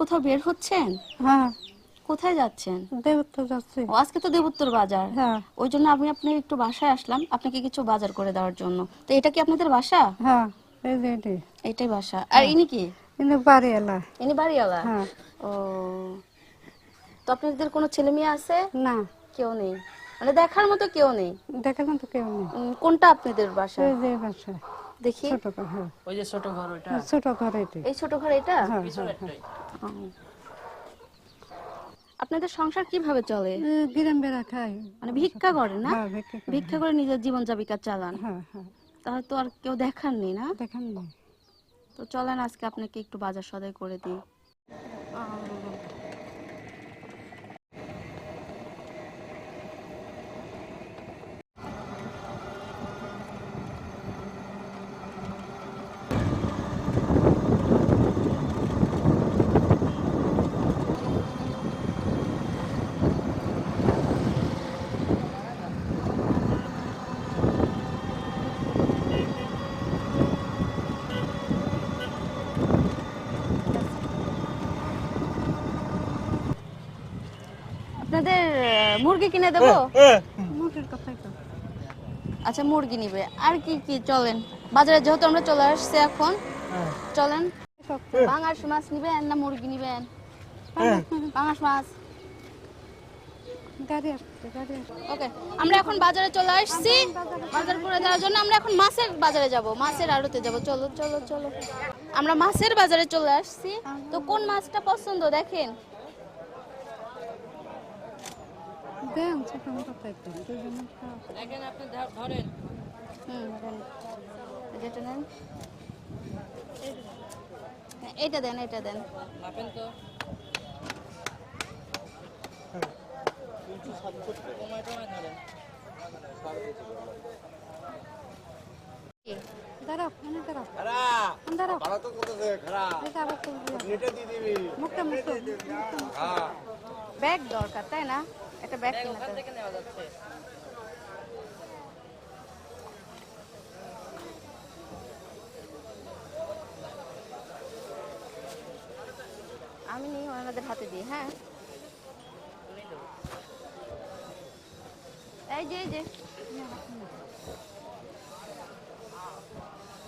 কোথাও বের হচ্ছেন? হ্যাঁ। কোথায় যাচ্ছেন? যাচ্ছে। ও আজকে তো দেবোত্তর বাজার। হ্যাঁ। ওই জন্য আমি আপনার একটু বাসায় আসলাম আপনাকে কিছু বাজার করে দেওয়ার জন্য। তো এটা কি আপনাদের বাসা? হ্যাঁ এই যে এটি। এটাই বাসা। আর ইনি কি? কিন্তু বাড়ি এলা ইনি বাড়িওয়ালা? হ্যাঁ। ও। তো আপনাদের কোনো ছেলে মেয়ে আছে? না। কেউ নেই? মানে দেখার মতো কেউ নেই? দেখার মতো কেউ নেই। কোনটা আপনাদের বাসা? এই যে বাসা। দেখি। ছোট ঘর হ্যাঁ। ওই যে ছোট ঘর ওইটা। ছোট ঘর এটি। এই ছোট ঘর এটা? হ্যাঁ হ্যাঁ হ্যাঁ। আপনাদের সংসার কীভাবে চলে? গ্রাম বেড়া খাই মানে ভিক্ষা করে না? হ্যাঁ ভিক্ষা করে। নিজের জীবন জীবিকা চালান। হ্যাঁ হ্যাঁ। তাহলে তো আর কেউ দেখাননি না? দেখাননি তো চলেন আজকে আপনাকে একটু বাজার সদাই করে দিই আপনাদের আহ, মুরগি কিনে দেবো? মুখের কথাই তো। আচ্ছা মুরগি নিবে। আর কি কি? চলেন। বাজারে যেহেতু আমরা চলে আসছি এখন চলেন। পাঙাশ মাছ নিবেন না মুরগি নিবেন? মাছ। ওকে আমরা এখন বাজারে চলে আসছি। বাজার করে দেওয়ার জন্য আমরা এখন মাছের বাজারে যাব। মাছের আড়তে যাব। চলো চলো চলো। আমরা মাছের বাজারে চলে আসছি। তো কোন মাছটা পছন্দ দেখেন? দেন ছোট কথাই তো দুজনে খাও দেখেন আপনি ধরেন। হুম দেন যেটা নেন। হ্যাঁ, এইটা দেন এটা দেন। মাপেন তো। কমায় টমায় ধরেন কি? দাঁড়াও মানে দাঁড়াও। খারা। দাঁড়াও। ভালো তো করতেছে খারা। এই যে আবার তুলবি নেটে দিয়ে দিবি। মুখটা মুখটা হ্যাঁ। ব্যাগ দরকার তাই না? একটা ব্যাগ ব্যাগ কিনতে থেকে নেওয়া যাচ্ছে। আমি নিই ওনাদের হাতে দিই হ্যাঁ। এই যে এই যে।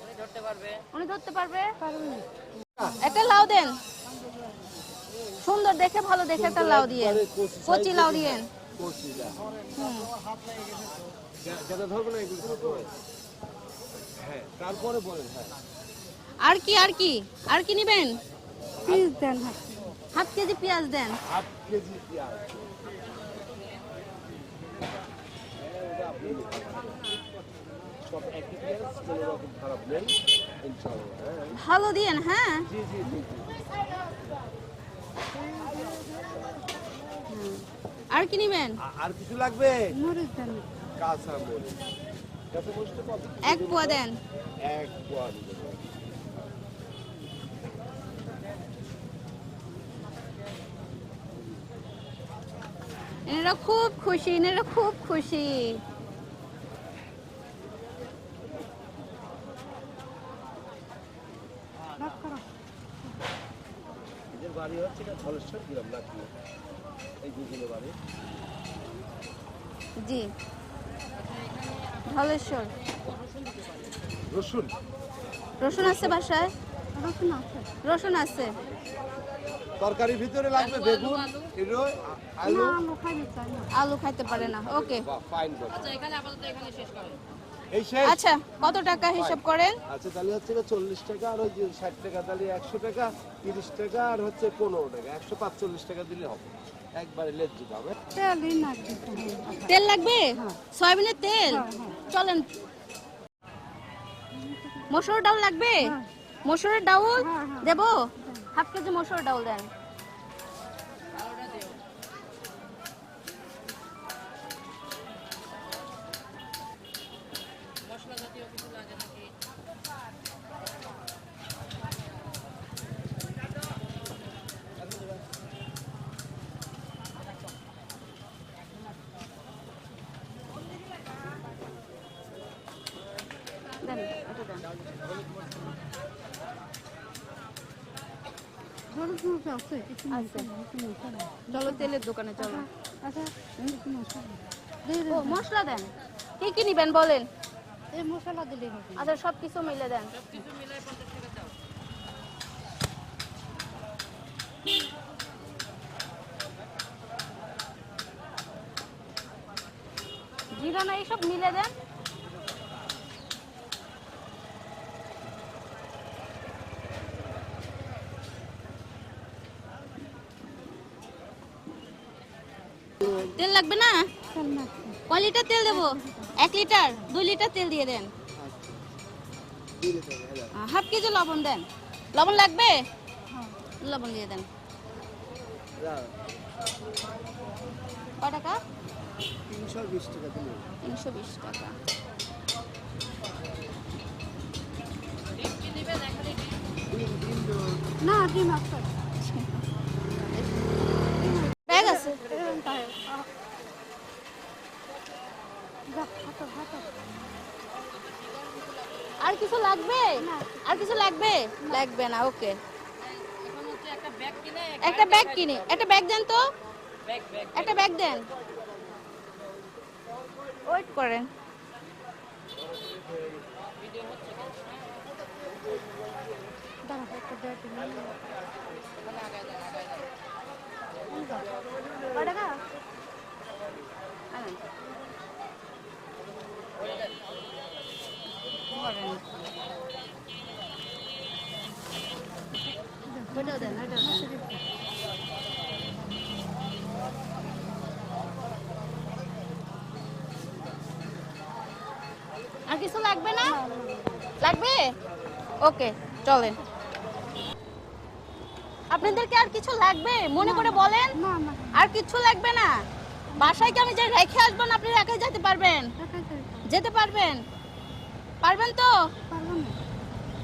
উনি ধরতে পারবে। উনি ধরতে পারবে? পারবি না একটা লাউ দেন। সুন্দর দেখে ভালো দেখে একটা লাউ দিয়েন কচি লাউ দিয়েন। হ্যাঁ তারপরে বলেন হ্যাঁ। আর কি আর কি? আর কি নেবেন? প্লিজ দেন হাফ কেজি পেঁয়াজ দেন। হাফ কেজি পেঁয়াজ। সব একই পেঁয়াজ কোনো রকম খারাপ নেই ইনশাআল্লাহ হ্যাঁ। ভালো দিয়েন হ্যাঁ। জি জি জি জি। আর কি নেবেন? আর কিছু লাগবে? মরিচ দেন কাঁচা মরিচ। এক পোয়া দেন। এক পোয়া এনারা খুব খুশি এনারা খুব খুশি। বাড়ি হচ্ছে না ধলেশ্বর গ্রাম নাকি এই দুজনের বাড়ি। জি। ধলেশ্বর। রসুন। রসুন আছে বাসায়? রসুন আছে। রসুন আছে। তরকারির ভিতরে লাগবে বেগুন এগুলো আলু। আলু খাইতে পারে না। ওকে। ফাইন বল আচ্ছা এখানে আপাতত এখানে শেষ করেন। আচ্ছা কত টাকা হিসাব করেন? আচ্ছা তাহলে হচ্ছে গিয়ে চল্লিশ টাকা আর ওই যে ষাট টাকা তাহলে একশো টাকা তিরিশ টাকা আর হচ্ছে পনেরো টাকা একশো পাঁচচল্লিশ টাকা দিলে হবে। একবারে লেজ্জি হবে। তেলই না তেল লাগবে? সয়াবিনের তেল? চলেন। মসুর ডাউল লাগবে? মসুরের ডাউল দেবো? হাফ কেজি মসুর ডাউল দেন। চলো, তেলের দোকানে চলো। আচ্ছা মশলা দেন। কি কি নিবেন বলেন? মশলা হবে আচ্ছা সব কিছু মিলে দেন। জিরা না এইসব মিলে দেন? তেল লাগবে না? কয় লিটার তেল দেবো? এক লিটার। দুই লিটার? তেল দিয়ে দেন। হাফ কেজি লবণ দেন। লবণ লাগবে? হ্যাঁ। লবণ দিয়ে দেন। কয় টাকা? তিনশো বিশ টাকা তিনশো বিশ টাকা। কি কি না ডিম আছে। আর কিছু লাগবে? আর কিছু লাগবে? লাগবে না ওকে। একটা ব্যাগ কিনে একটা ব্যাগ কিনে। একটা ব্যাগ দেন তো। ব্যাগ ব্যাগ একটা ব্যাগ দেন। ওয়েট করেন। দাঁড়া একটা দেখ কয় টাকা আনেন। ধরেন। ওইটাও দেন ওইটাও দেন আর কিছু লাগবে না? লাগবে? ওকে চলেন। আপনাদেরকে আর কিছু লাগবে? মনে করে বলেন। আর কিছু লাগবে না? বাসায় কি আমি যে রেখে আসব না আপনি একাই যেতে পারবেন? যেতে পারবেন? পারবেন তো? পারব না।